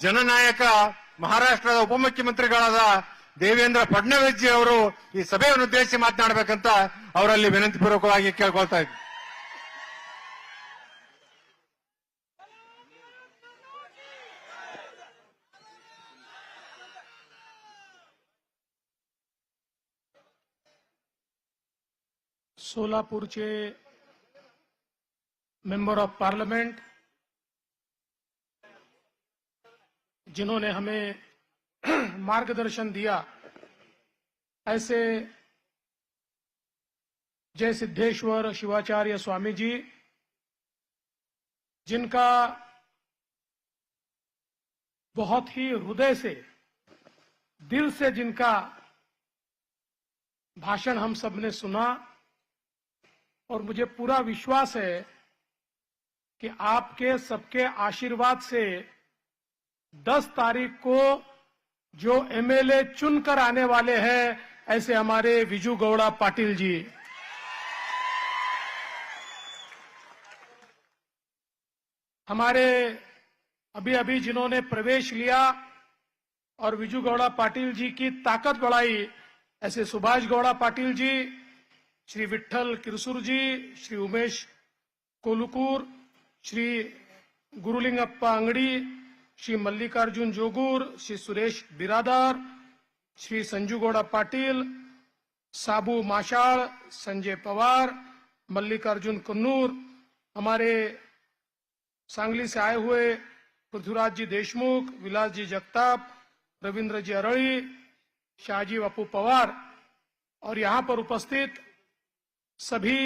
ಜನನಾಯಕ ಮಹಾರಾಷ್ಟ್ರದ ಉಪಮುಖ್ಯಮಂತ್ರಿಗಳಾದ ದೇವೇಂದ್ರ ಫಡ್ನವೀಸ್ ಜಿ ಅವರು ಈ ಸಭೆಯನ್ನು ಉದ್ದೇಶಿಸಿ ಮಾತನಾಡಬೇಕಂತ ಅವರಲ್ಲಿ ವಿನಂತಿ ಪೂರ್ವಕವಾಗಿ ಕೇಳ್ಕೊಳ್ತಾ ಇದ್ದೀನಿ सोलापूरचे मेंबर ऑफ पार्लियामेंट जिन्होंने हमें मार्गदर्शन दिया, ऐसे जय सिद्धेश्वर शिवाचार्य स्वामी जी, जिनका बहुत ही हृदय से, दिल से जिनका भाषण हम सबने सुना, और मुझे पूरा विश्वास है कि आपके सबके आशीर्वाद से 10 तारीख को जो एमएलए चुनकर आने वाले हैं, ऐसे हमारे विजू गौड़ा पाटिल जी। हमारे अभी अभी जिन्होंने प्रवेश लिया और विजू गौड़ा पाटिल जी की ताकत बढ़ाई, ऐसे सुभाष गौड़ा पाटिल जी, श्री विठ्ठल किरसुर जी, श्री उमेश कोलुकूर, श्री गुरुलिंगप्पा अंगडी श्री मल्लिकार्जुन जोगूर, श्री सुरेश बिरादार, श्री संजू गौड़ा पाटिल, साबू माशाळ संजय पवार, मल्लिकार्जुन कन्नूर, हमारे सांगली से आए हुए पृथ्वीराज जी देशमुख, विलास जी जगताप, रविंद्र जी अरळी शाहजी बापू पवार, और यहाँ पर उपस्थित सभी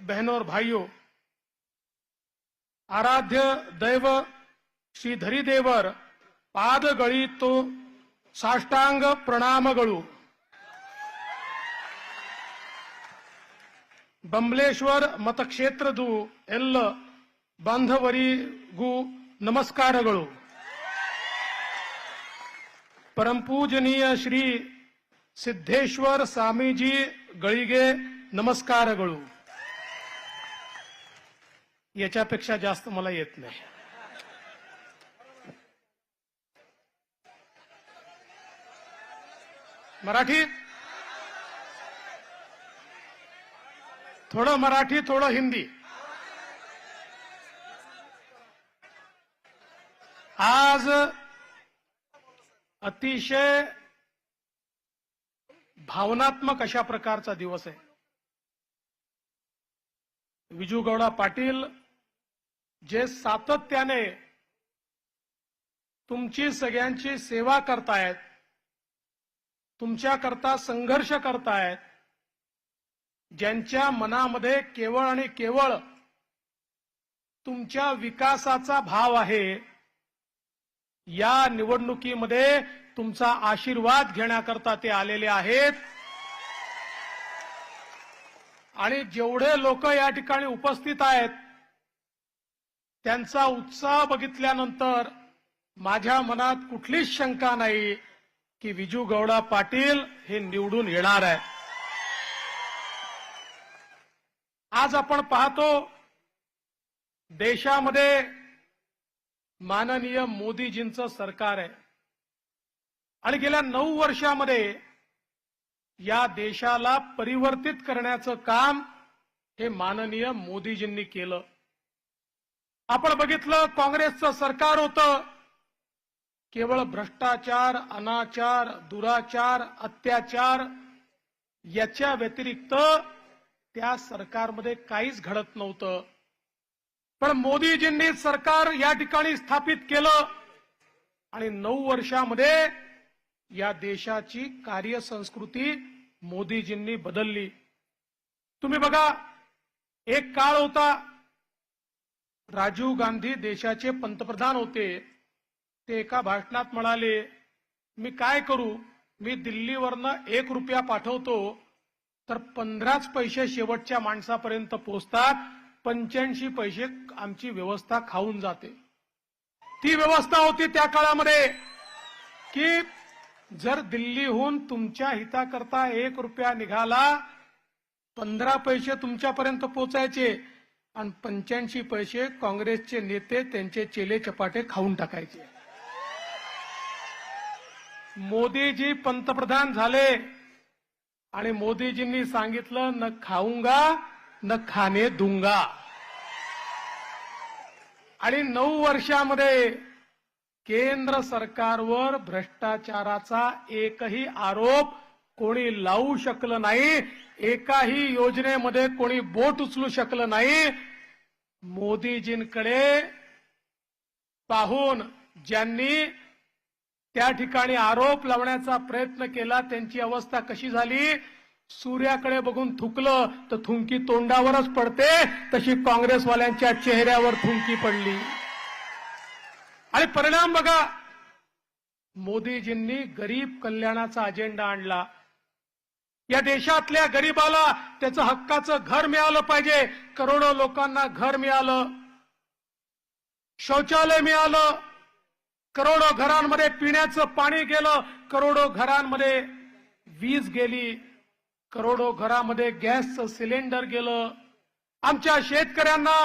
बहनों और भाइयों, आराध्य दैव ಶ್ರೀ ಧರಿದೇವರ್ ಪಾದಗಳಿತ್ತು ಸಾಷ್ಟಾಂಗ ಪ್ರಣಾಮಗಳು. ಬಂಬ್ಲೇಶ್ವರ್ ಮತಕ್ಷೇತ್ರದು ಎಲ್ಲ ಬಾಂಧವರಿಗೂ ನಮಸ್ಕಾರಗಳು. ಪರಂಪೂಜನೀಯ ಶ್ರೀ ಸಿದ್ದೇಶ್ವರ್ ಸ್ವಾಮೀಜಿಗಳಿಗೆ ನಮಸ್ಕಾರಗಳು. याच्यापेक्षा ಜಾಸ್ತಿ ಮಲ येत मराठी? थोडं मराठी थोडं हिंदी. आज अतिशय भावनात्मक अशा प्रकारचा दिवस आहे. विजू गौडा पाटील जे सातत्याने तुमची सगळ्यांची सेवा करतायत तुमच्याकरता संघर्ष करतायत ज्यांच्या मनामध्ये केवळ आणि केवळ तुमच्या विकासाचा भाव आहे या निवडणुकीमध्ये तुमचा आशीर्वाद घेण्याकरता ते आलेले आहेत. आणि जेवढे लोक या ठिकाणी उपस्थित आहेत त्यांचा उत्साह बघितल्यानंतर माझ्या मनात कुठलीच शंका नाही. की विजू गौडा पाटील हे निवडून येणार आहे. आज आपण पाहतो देशामध्ये माननीय मोदीजींचं सरकार आहे. आणि गेल्या नऊ वर्षामध्ये या देशाला परिवर्तित करण्याचं काम हे माननीय मोदीजींनी केलं. आपण बघितलं काँग्रेसचं सरकार होतं. केवळ भ्रष्टाचार अनाचार दुराचार अत्याचार याच्या व्यतिरिक्त त्या सरकारमध्ये काहीच घडत नव्हतं. पण मोदीजींनी सरकार या ठिकाणी स्थापित केलं आणि नऊ वर्षामध्ये या देशाची कार्यसंस्कृती मोदीजींनी बदलली. तुम्ही बघा एक काळ होता राजीव गांधी देशाचे पंतप्रधान होते. ते एका भाषणात म्हणाले मी काय करू? मी दिल्लीवरनं एक रुपया पाठवतो तर पंधराच पैसे शेवटच्या माणसापर्यंत पोहोचतात पंच्याऐंशी पैसे आमची व्यवस्था खाऊन जाते. ती व्यवस्था होती त्या काळामध्ये की जर दिल्लीहून तुमच्या हिताकरता एक रुपया निघाला पंधरा पैसे तुमच्यापर्यंत पोचायचे आणि पंच्याऐंशी पैसे काँग्रेसचे नेते त्यांचे चेले चपाटे खाऊन टाकायचे. मोदीजी पंतप्रधान झाले. आणि मोदीजींनी सांगितलं न खाऊंगा न खाणे दुंगा. आणि नऊ वर्षामध्ये केंद्र सरकारवर भ्रष्टाचाराचा एकही आरोप कोणी लावू शकलं नाही एकाही योजनेमध्ये कोणी बोट उचलू शकलं नाही. मोदीजींकडे पाहून ज्यांनी त्या ठिकाणी आरोप लावण्याचा प्रयत्न केला. त्यांची अवस्था कशी झाली? सूर्याकडे बघून थुकलं तर थुंकी तोंडावरच पडते. तशी काँग्रेसवाल्यांच्या चेहऱ्यावर थुंकी पडली. आणि परिणाम बघा मोदीजींनी गरीब कल्याणाचा अजेंडा आणला. या देशातल्या गरीबाला त्याचं हक्काचं घर मिळालं पाहिजे. करोडो लोकांना घर मिळालं. शौचालय मिळालं. करोडो घरांमध्ये पिण्याचं पाणी गेलं करोडो घरांमध्ये वीज गेली करोडो घरामध्ये गॅसचं सिलेंडर गेलं. आमच्या शेतकऱ्यांना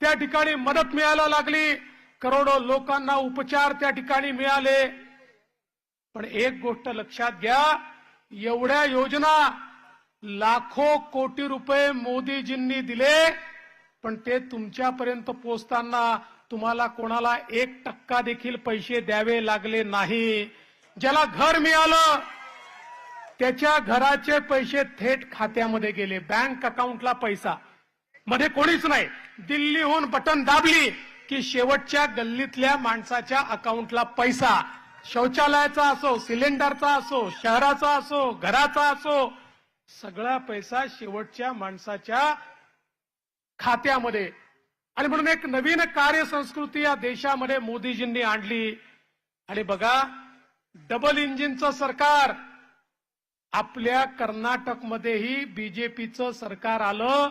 त्या ठिकाणी मदत मिळायला लागली. करोडो लोकांना उपचार त्या ठिकाणी मिळाले. पण एक गोष्ट लक्षात घ्या एवढ्या योजना लाखो कोटी रुपये मोदीजींनी दिले पण ते तुमच्यापर्यंत पोहोचताना तुम्हाला कोणाला एक टक्का देखील पैसे द्यावे लागले नाही. ज्याला घर मिळालं त्याच्या घराचे पैसे थेट खात्यामध्ये गेले. बँक अकाउंटला पैसा. मध्ये कोणीच नाही. दिल्लीहून बटन दाबली की शेवटच्या गल्लीतल्या माणसाच्या अकाउंटला पैसा. शौचालयाचा असो सिलेंडरचा असो शहराचा असो घराचा असो सगळा पैसा शेवटच्या माणसाच्या खात्यामध्ये. आणि म्हणून एक नवीन कार्यसंस्कृती या देशामध्ये मोदीजींनी आणली. आणि बघा डबल इंजिनचं सरकार. आपल्या कर्नाटकमध्येही बीजेपीचं सरकार आलं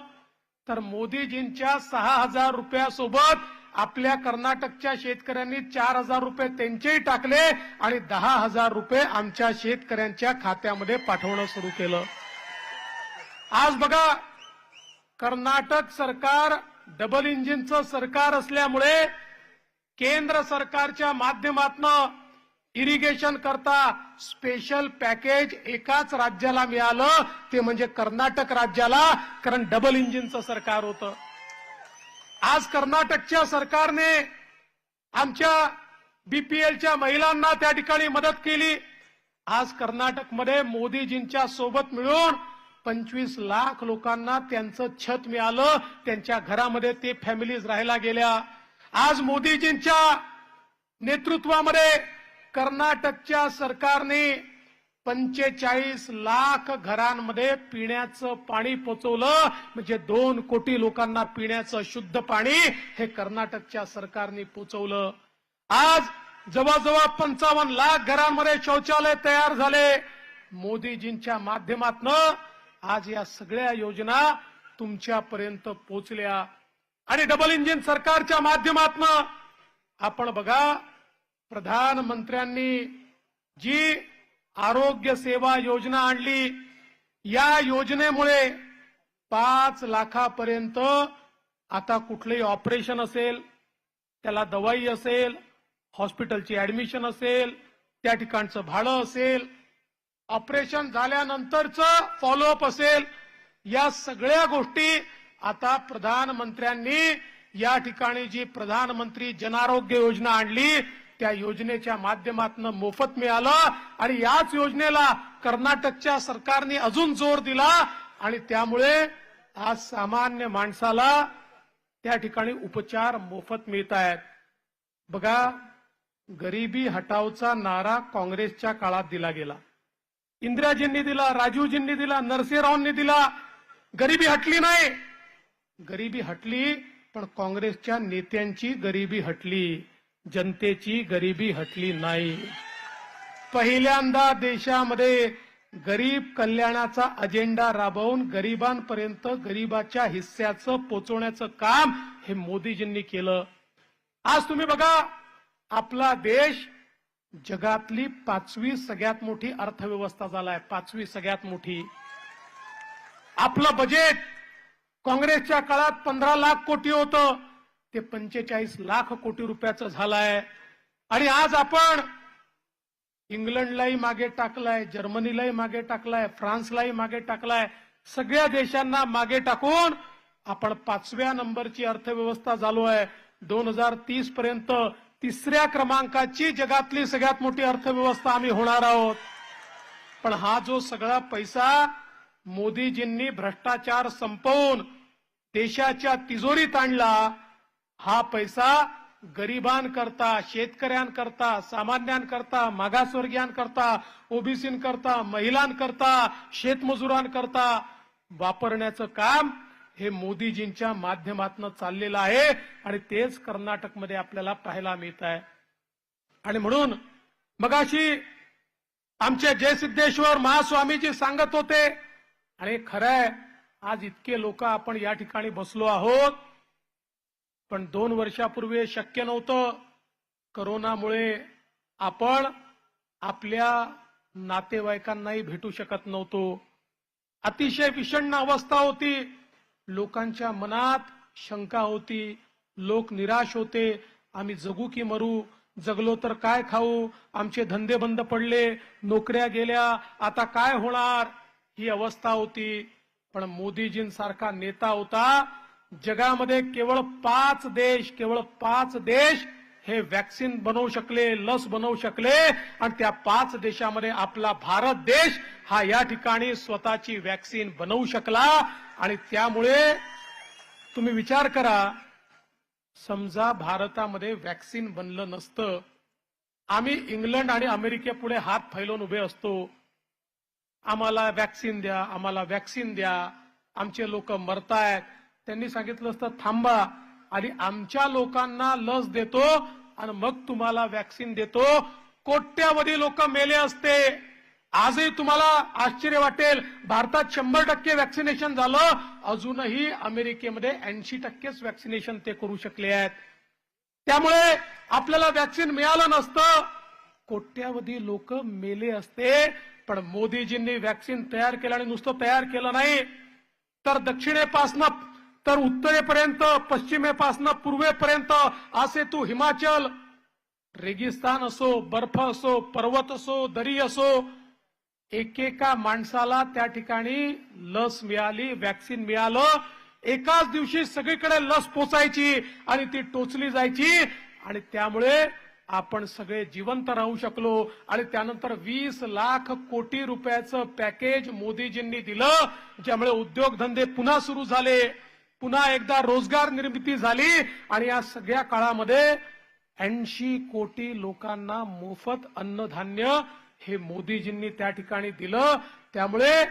तर मोदीजींच्या सहा हजार रुपयासोबत आपल्या कर्नाटकच्या शेतकऱ्यांनी चार हजार रुपये त्यांचेही टाकले आणि दहा हजार रुपये आमच्या शेतकऱ्यांच्या खात्यामध्ये पाठवणं सुरू केलं. आज बघा कर्नाटक सरकार डबल इंजिनचं सरकार असल्यामुळे केंद्र सरकारच्या माध्यमातनं इरिगेशन करता स्पेशल पॅकेज एकाच राज्याला मिळालं. ते म्हणजे कर्नाटक राज्याला कारण डबल इंजिनचं सरकार होतं. आज कर्नाटकच्या सरकारने आमच्या बीपीएलच्या महिलांना त्या ठिकाणी मदत केली. आज कर्नाटकमध्ये मोदीजींच्या सोबत मिळून पंचवीस लाख लोकांना त्यांचं छत मिळालं त्यांच्या घरामध्ये ते फॅमिलीज राहायला गेल्या. आज मोदीजींच्या नेतृत्वामध्ये कर्नाटकच्या सरकारने पंचेचाळीस लाख घरांमध्ये पिण्याचं पाणी पोचवलं. म्हणजे दोन कोटी लोकांना पिण्याचं शुद्ध पाणी हे कर्नाटकच्या सरकारने पोचवलं. आज जवळजवळ पंचावन्न लाख घरांमध्ये शौचालय तयार झाले. मोदीजींच्या माध्यमातनं आज या सगळ्या योजना तुमच्यापर्यंत पोचल्या. आणि डबल इंजिन सरकारच्या माध्यमातून आपण बघा प्रधानमंत्र्यांनी जी आरोग्य सेवा योजना आणली या योजनेमुळे पाच लाखापर्यंत आता कुठलंही ऑपरेशन असेल त्याला दवाई असेल हॉस्पिटलची ऍडमिशन असेल त्या ठिकाणचं भाडं असेल ऑपरेशन झाल्यानंतरचं फॉलोअप असेल. या सगळ्या गोष्टी आता प्रधानमंत्र्यांनी या ठिकाणी जी प्रधानमंत्री जनारोग्य योजना आणली त्या योजनेच्या माध्यमातून मोफत मिळालं आणि याच योजनेला कर्नाटकच्या सरकारने अजून जोर दिला आणि त्यामुळे आज सामान्य माणसाला त्या ठिकाणी उपचार मोफत मिळत आहेत. बघा गरिबी हटावचा नारा काँग्रेसच्या काळात दिला गेला. इंदिराजींनी दिला राजीवजींनी दिला नरसिंहरावांनी दिला. गरिबी हटली नाही. गरिबी हटली पण काँग्रेसच्या नेत्यांची गरिबी हटली. जनतेची गरिबी हटली नाही. पहिल्यांदा देशामध्ये गरीब कल्याणाचा अजेंडा राबवून गरिबांपर्यंत गरिबाच्या हिस्स्याचं पोचवण्याचं काम हे मोदीजींनी केलं. आज तुम्ही बघा आपला देश जगातली पाचवी सगळ्यात मोठी अर्थव्यवस्था झालाय. पाचवी सगळ्यात मोठी. आपलं बजेट काँग्रेसच्या काळात पंधरा लाख कोटी होतं. ते पंचेचाळीस लाख कोटी रुपयाचं झालंय. आणि आज आपण इंग्लंडलाही मागे टाकलाय जर्मनीलाही मागे टाकलाय फ्रान्सलाही मागे टाकलाय. सगळ्या देशांना मागे टाकून आपण पाचव्या नंबरची अर्थव्यवस्था झालो आहे. दोन हजार तीस पर्यंत तिसऱ्या क्रमांकाची जगातली सगळ्यात मोठी अर्थव्यवस्था आम्ही होणार आहोत. पण हा जो सगळा पैसा मोदीजींनी भ्रष्टाचार संपवून देशाच्या तिजोरीत आणला हा पैसा गरिबांकरता शेतकऱ्यांकरता सामान्यांकरता मागासवर्गीयांकरता ओबीसींकरता महिलांकरता शेतमजुरांकरता वापरण्याचं काम हे मोदीजींच्या माध्यमातून चाललेलं आहे आणि तेच कर्नाटकमध्ये आपल्याला पाहायला मिळत आहे. आणि म्हणून मगाशी आमचे जयसिद्धेश्वर महास्वामीजी सांगत होते आणि खरंय आज इतके लोक आपण या ठिकाणी बसलो आहोत. पण दोन वर्षापूर्वी शक्य नव्हतं. करोनामुळे आपण आपल्या नातेवाईकांनाही भेटू शकत नव्हतो. अतिशय विषण्ण अवस्था होती. लोकांच्या मनात शंका होती लोक निराश होते आम्ही जगू की मरू? जगलो तर काय खाऊ? आमचे धंदे बंद पडले नोकऱ्या गेल्या आता काय होणार? ही अवस्था होती. पण मोदीजींसारखा नेता होता जगामध्ये केवळ पाच देश केवळ पाच देश हे वॅक्सिन बनवू शकले लस बनवू शकले आणि त्या पाच देशामध्ये आपला भारत देश हा या ठिकाणी स्वतःची वॅक्सिन बनवू शकला. आणि त्यामुळे तुम्ही विचार करा समजा भारतामध्ये वॅक्सिन बनलं नसतं आम्ही इंग्लंड आणि अमेरिकेपुढे हात फैलून उभे असतो. आम्हाला वॅक्सिन द्या आम्हाला वॅक्सिन द्या आमचे लोक मरतायत. त्यांनी सांगितलं असतं थांबा आणि आमच्या लोकांना लस देतो आणि मग तुम्हाला वॅक्सिन देतो. कोट्यावधी लोक मेले असते. आजही तुम्हाला आश्चर्य वाटेल. भारतात शंभर टक्के वॅक्सिनेशन झालं. अजूनही अमेरिकेमध्ये ऐंशी टक्केच वॅक्सिनेशन ते करू शकले आहेत. त्यामुळे आपल्याला वॅक्सिन मिळालं नसतं. कोट्यावधी लोक मेले असते. पण मोदीजींनी वॅक्सिन तयार केलं आणि नुसतं तयार केलं नाही. तर दक्षिणेपासनं तर उत्तरेपर्यंत पश्चिमेपासनं पूर्वेपर्यंत असे तू हिमाचल रेगिस्तान असो बर्फ असो पर्वत असो दरी असो एकेका माणसाला त्या ठिकाणी लस मिळाली वॅक्सिन मिळालं एकाच दिवशी सगळीकडे लस पोचायची आणि ती टोचली जायची आणि त्यामुळे आपण सगळे जिवंत राहू शकलो आणि त्यानंतर वीस लाख कोटी रुपयाचं पॅकेज मोदीजींनी दिलं ज्यामुळे उद्योगधंदे पुन्हा सुरू झाले. पुन्हा एकदा रोजगार निर्मिती झाली आणि या सगळ्या काळामध्ये ऐंशी कोटी लोकांना मोफत अन्नधान्य हे मोदीजींनी त्या ठिकाणी दिलं. त्यामुळे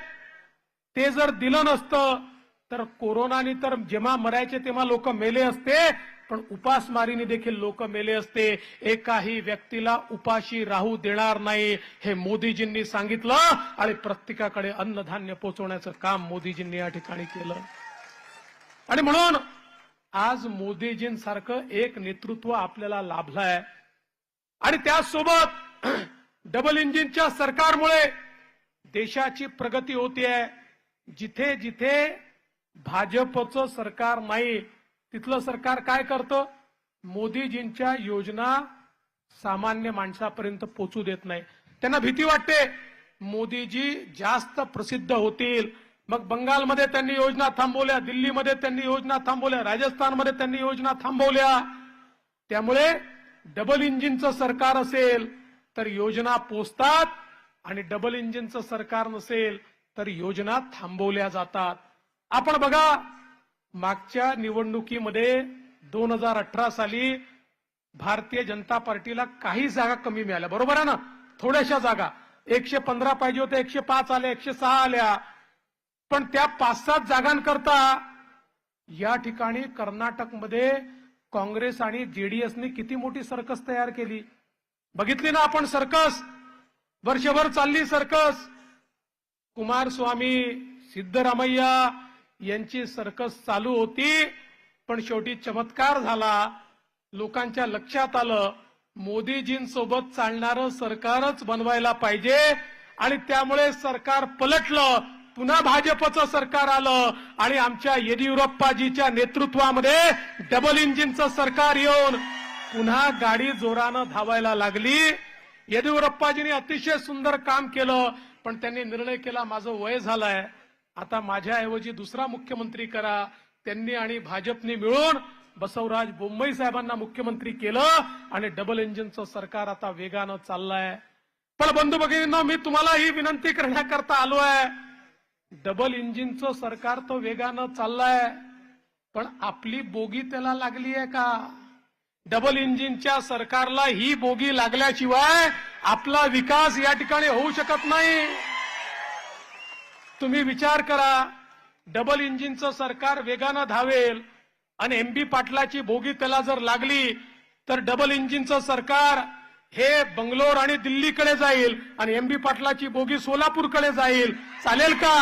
ते जर दिलं नसतं तर कोरोनाने तर जेव्हा मरायचे तेव्हा लोक मेले असते पण उपासमारीने देखील लोक मेले असते. एकाही व्यक्तीला उपाशी राहू देणार नाही हे मोदीजींनी सांगितलं आणि प्रत्येकाकडे अन्नधान्य पोहोचवण्याचं काम मोदीजींनी या ठिकाणी केलं. आणि म्हणून आज मोदीजींसारखं एक नेतृत्व आपल्याला लाभलंय. आणि त्यासोबत डबल इंजिनच्या सरकारमुळे देशाची प्रगती होतीये. जिथे जिथे भाजपचं सरकार नाही तिथलं सरकार काय करतं? मोदीजींच्या योजना सामान्य माणसापर्यंत पोचू देत नाही. त्यांना भीती वाटते मोदीजी जास्त प्रसिद्ध होतील. मग बंगालमध्ये त्यांनी योजना थांबवल्या दिल्लीमध्ये त्यांनी योजना थांबवल्या राजस्थानमध्ये त्यांनी योजना थांबवल्या. त्यामुळे डबल इंजिनचं सरकार असेल तर योजना पोचतात आणि डबल इंजिनचं सरकार नसेल तर योजना थांबवल्या जातात. आपण बघा मागच्या निवडणुकीमध्ये दोन हजार अठरा साली भारतीय जनता पार्टीला काही जागा कमी मिळाल्या. बरोबर आहे ना? थोड्याशा जागा. एकशे पंधरा पाहिजे होत्या एकशे पाच आल्या एकशे सहा आल्या. पण त्या पाच सात जागांकरता या ठिकाणी कर्नाटकमध्ये काँग्रेस आणि जेडीएसने किती मोठी सर्कस तयार केली? बघितली ना आपण सर्कस? वर्षभर चालली सर्कस. कुमारस्वामी सिद्धरामय्या यांची सर्कस चालू होती पण शेवटी चमत्कार झाला. लोकांच्या लक्षात आलं मोदीजींसोबत चालणारं सरकारच बनवायला पाहिजे आणि त्यामुळे सरकार पलटलं. पुन्हा भाजपचं सरकार आलं आणि आमच्या येडियुरप्पाजीच्या नेतृत्वामध्ये डबल इंजिनचं सरकार येऊन पुन्हा गाडी जोरानं धावायला लागली. येडियुरप्पाजींनी अतिशय सुंदर काम केलं पण त्यांनी निर्णय केला माझं वय झालंय. आता माझ्याऐवजी दुसरा मुख्यमंत्री करा. त्यांनी आणि भाजपने मिळून बसवराज बोंबई साहेबांना मुख्यमंत्री केलं आणि डबल इंजिनचं सरकार आता वेगानं चाललंय. पण बंधू भगिनींना मी तुम्हाला ही विनंती करण्याकरता आलो आहे डबल इंजिनचं सरकार तो वेगानं चाललंय पण आपली बोगी त्याला लागली आहे का? डबल इंजिनच्या सरकारला ही बोगी लागल्याशिवाय आपला विकास या ठिकाणी होऊ शकत नाही. तुम्ही विचार करा डबल इंजिनचं सरकार वेगानं धावेल आणि एम बी पाटलाची बोगी त्याला जर लागली तर डबल इंजिनचं सरकार हे बंगलोर आणि दिल्लीकडे जाईल आणि एम बी पाटलाची बोगी सोलापूरकडे जाईल. चालेल का?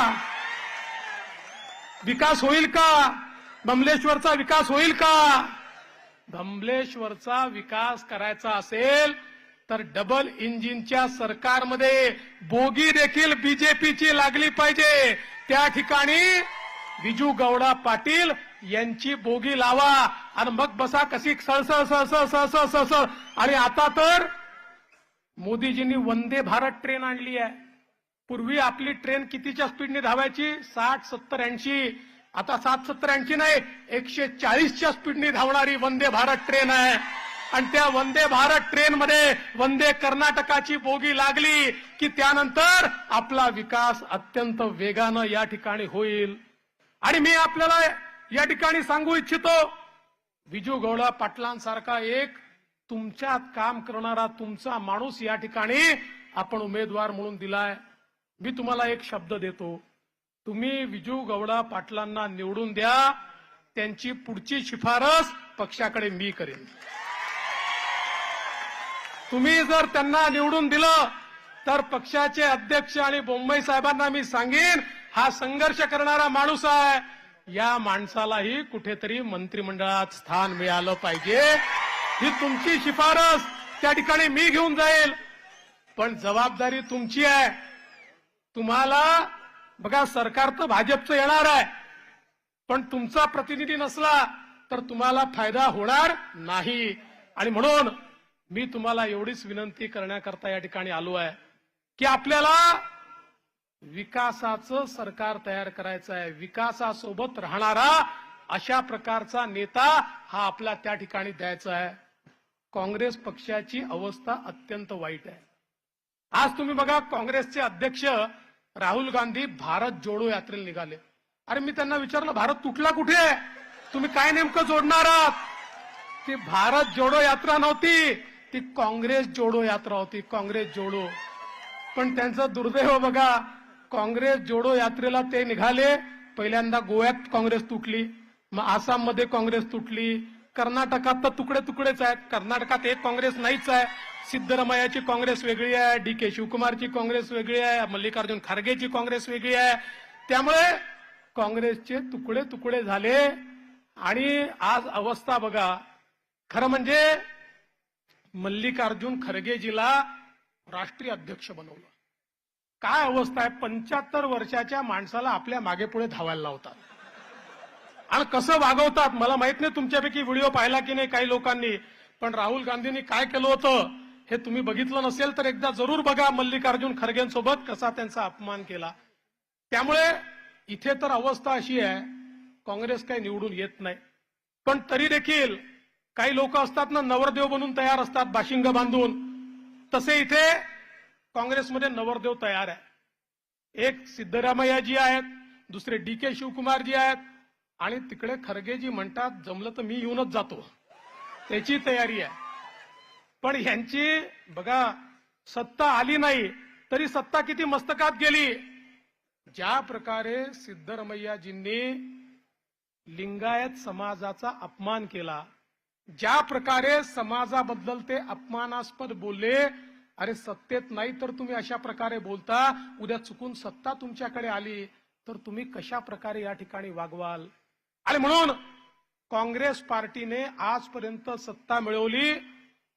विकास होईल का? बमलेश्वरचा विकास होईल का? बमलेश्वरचा विकास करायचा असेल तर डबल इंजिनच्या सरकारमध्ये बोगी देखील बीजेपीची लागली पाहिजे. त्या ठिकाणी विजू गौडा पाटील यांची बोगी लावा. आणि मग बसा कशी सळसळ सळसळ सळसळ सळसळ. आणि आता तर मोदीजींनी वंदे भारत ट्रेन आणली आहे. पूर्वी आपली ट्रेन कितीच्या स्पीडने धावायची? साठ सत्तर ऐंशी. आता सात सत्तर ऐंशी नाही एकशे चाळीसच्या स्पीडने धावणारी वंदे भारत ट्रेन आहे. आणि त्या वंदे भारत ट्रेनमध्ये वंदे कर्नाटकाची बोगी लागली की त्यानंतर आपला विकास अत्यंत वेगानं या ठिकाणी होईल. आणि मी आपल्याला या ठिकाणी सांगू इच्छितो विजू गौडा पाटलांसारखा एक तुमच्यात काम करणारा तुमचा माणूस या ठिकाणी आपण उमेदवार म्हणून दिलाय. मी तुम्हाला एक शब्द देतो. तुम्ही विजू गौडा पाटलांना निवडून द्या. त्यांची पुढची शिफारस पक्षाकडे मी करेन. तुम्ही जर त्यांना निवडून दिलं तर पक्षाचे अध्यक्ष आणि बोंबई साहेबांना मी सांगेन हा संघर्ष करणारा माणूस आहे. या माणसालाही कुठेतरी मंत्रिमंडळात स्थान मिळालं पाहिजे. ही तुमची शिफारस. त्या ठिकाणी मी घेऊन जाईल. पण जबाबदारी तुमची आहे. तुम्हाला बघा सरकार तर भाजपचं येणार आहे. पण तुमचा प्रतिनिधी नसला तर तुम्हाला फायदा होणार नाही. आणि म्हणून मी तुम्हाला एवढीच विनंती करण्याकरता या ठिकाणी आलो आहे की आपल्याला विकासाचं सरकार तयार करायचं आहे. विकासासोबत राहणारा अशा प्रकारचा नेता हा आपला त्या ठिकाणी द्यायचा आहे. काँग्रेस पक्षाची अवस्था अत्यंत वाईट आहे. आज तुम्ही बघा काँग्रेसचे अध्यक्ष राहुल गांधी भारत जोडो यात्रेला निघाले. अरे मी त्यांना विचारलं भारत तुटला कुठे? आहे तुम्ही काय नेमकं जोडणार आहात? ती भारत जोडो यात्रा नव्हती ती काँग्रेस जोडो यात्रा होती काँग्रेस जोडो. पण त्यांचं दुर्दैव बघा काँग्रेस जोडो यात्रेला ते निघाले पहिल्यांदा गोव्यात काँग्रेस तुटली मग आसाममध्ये काँग्रेस तुटली कर्नाटकात तर तुकडे तुकडेच आहेत. कर्नाटकात एक काँग्रेस नाहीच आहे. सिद्धरमयाची काँग्रेस वेगळी आहे. डी के शिवकुमारची काँग्रेस वेगळी आहे. मल्लिकार्जुन खरगेची काँग्रेस वेगळी आहे. त्यामुळे काँग्रेसचे तुकडे तुकडे झाले. आणि आज अवस्था बघा. खरं म्हणजे मल्लिकार्जुन खरगेजीला राष्ट्रीय अध्यक्ष बनवलं. काय अवस्था आहे? पंच्याहत्तर वर्षाच्या माणसाला आपल्या मागे पुढे धावायला लावतात. आणि कसं वागवतात? मला माहीत नाही तुमच्यापैकी व्हिडिओ पाहिला की नाही काही लोकांनी. पण राहुल गांधींनी काय केलं होतं हे तुम्ही बघितलं नसेल तर एकदा जरूर बघा मल्लिकार्जुन खरगेंसोबत कसा त्यांचा अपमान केला. त्यामुळे इथे तर अवस्था अशी आहे काँग्रेस काही निवडून येत नाही. पण तरी देखील काही लोक असतात ना नवरदेव बनून तयार असतात बाशिंग बांधून. तसे इथे काँग्रेसमध्ये नवरदेव तयार आहे. एक सिद्धरामय्याजी आहेत दुसरे डी के शिवकुमारजी आहेत आणि तिकडे खरगेजी म्हणतात जमलं तर मी येऊनच जातो. त्याची तयारी आहे. पण ह्यांची बघा सत्ता आली नाही तरी सत्ता किती मस्तकात गेली. ज्या प्रकारे सिद्धरमय्याजींनी लिंगायत समाजाचा अपमान केला ज्या प्रकारे समाजाबद्दल ते अपमानास्पद बोलले अरे सत्तेत नाही तर तुम्ही अशा प्रकारे बोलता उद्या चुकून सत्ता तुमच्याकडे आली तर तुम्ही कशा प्रकारे या ठिकाणी वागवाल? आणि म्हणून काँग्रेस पार्टीने आजपर्यंत सत्ता मिळवली.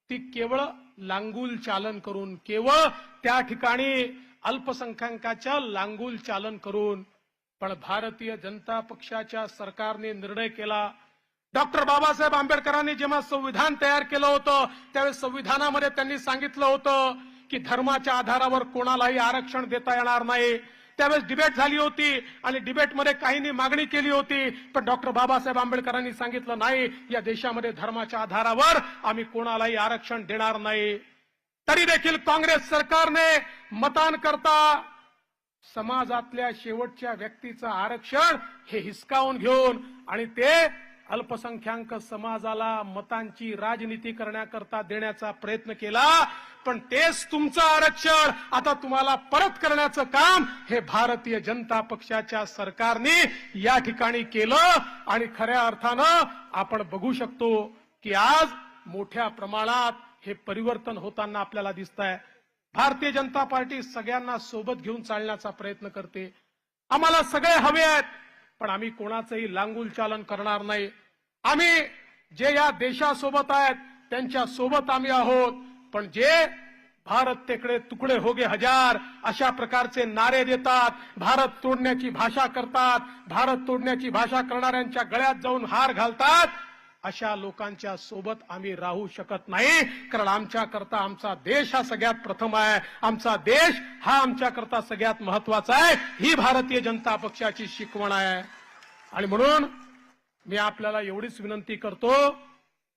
ती केवळ लांगूल चालन करून केवळ त्या ठिकाणी अल्पसंख्याकाच्या लांगूल चालन करून पण भारतीय जनता पक्षाच्या सरकारने निर्णय केला. डॉक्टर बाबासाहेब आंबेडकरांनी जेव्हा संविधान तयार केलं होतं त्यावेळेस संविधानामध्ये त्यांनी सांगितलं होतं की धर्माच्या आधारावर कोणालाही आरक्षण देता येणार नाही. त्यावेळेस डिबेट झाली होती आणि डिबेटमध्ये काहींनी मागणी केली होती. पण डॉक्टर बाबासाहेब आंबेडकरांनी सांगितलं नाही या देशामध्ये धर्माच्या आधारावर आम्ही कोणालाही आरक्षण देणार नाही. तरी देखील काँग्रेस सरकारने मतांकरता समाजातल्या शेवटच्या व्यक्तीचं आरक्षण हे हिसकावून घेऊन आणि ते अल्पसंख्याक समाजाला मतांची राजनीती करण्याकरता देण्याचा प्रयत्न केला. पण तेच तुमचं आरक्षण. आता तुम्हाला परत करण्याचं काम हे भारतीय जनता पक्षाच्या सरकारने या ठिकाणी केलं. आणि खऱ्या अर्थानं आपण बघू शकतो की आज मोठ्या प्रमाणात हे परिवर्तन होताना आपल्याला दिसत आहे भारतीय जनता पार्टी सगळ्यांना सोबत घेऊन चालण्याचा प्रयत्न करते. आम्हाला सगळे हवे आहेत पण आम्ही कोणाचंही लांगुल चालन करणार नाही. आम्ही जे या देशासोबत आहेत त्यांच्यासोबत आम्ही आहोत. पण जे भारत तेकडे तुकडे होगे हजार अशा प्रकारचे नारे देतात भारत तोडण्याची भाषा करतात भारत तोडण्याची भाषा करणाऱ्यांच्या गळ्यात जाऊन हार घालतात अशा लोकांच्या सोबत आम्ही राहू शकत नाही कारण आमच्या करता आमचा देश हा सगळ्यात प्रथम आहे. आमचा देश हा आमच्या करता सगळ्यात महत्त्वाचा आहे. ही भारतीय जनता पक्षाची शिकवण आहे. आणि म्हणून मी आपल्याला एवढीच विनंती करतो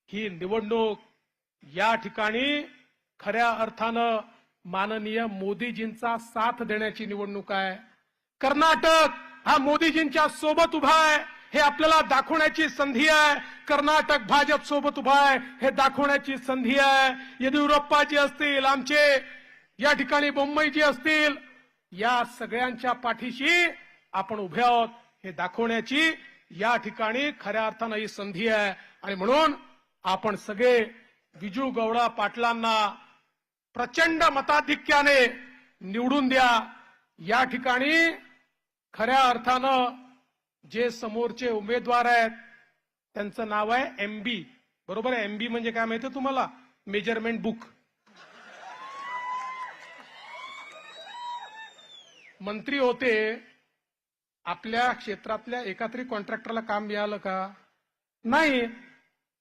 ही निवडणूक या ठिकाणी खऱ्या अर्थानं माननीय मोदीजींचा साथ देण्याची निवडणूक आहे. कर्नाटक हा मोदीजींच्या सोबत उभा आहे हे आपल्याला दाखवण्याची संधी आहे. कर्नाटक भाजप सोबत उभा आहे हे दाखवण्याची संधी आहे. येदियुरप्पाजी असतील आमचे या ठिकाणी बोंबईजी असतील या सगळ्यांच्या पाठीशी आपण उभे आहोत हे दाखवण्याची या ठिकाणी खऱ्या अर्थानं ही संधी आहे. आणि म्हणून आपण सगळे विजू गौडा पाटलांना प्रचंड मताधिक्याने निवडून द्या. या ठिकाणी खऱ्या अर्थानं जे समोरचे उमेदवार आहेत त्यांचं नाव आहे एमबी बरोबर आहे? एमबी म्हणजे काय माहिती तुम्हाला? मेजरमेंट बुक मंत्री होते. आपल्या क्षेत्रातल्या एका तरी कॉन्ट्रॅक्टरला काम मिळालं का? नाही.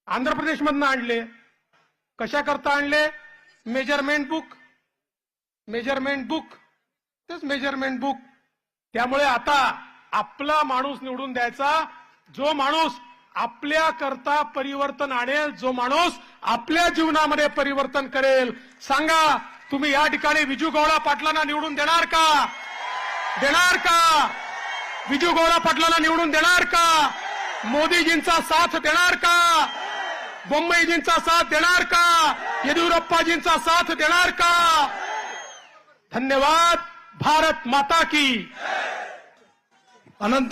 आंध्र प्रदेशमधनं आणले. कशा करता आणले? Measurement book. Measurement book. तेच मेजरमेंट बुक. त्यामुळे आता आपला माणूस निवडून द्यायचा. जो माणूस आपल्या करता परिवर्तन आणेल जो माणूस आपल्या जीवनामध्ये परिवर्तन करेल. सांगा तुम्ही या ठिकाणी विजू गौडा पाटलांना निवडून देणार का? देणार का? विजू गौडा पाटलांना निवडून देणार का? मोदीजींचा साथ देणार का? बोंबईजींचा साथ देणार का? येदियुरप्पाजींचा साथ देणार का? धन्यवाद भारत माता की अनंत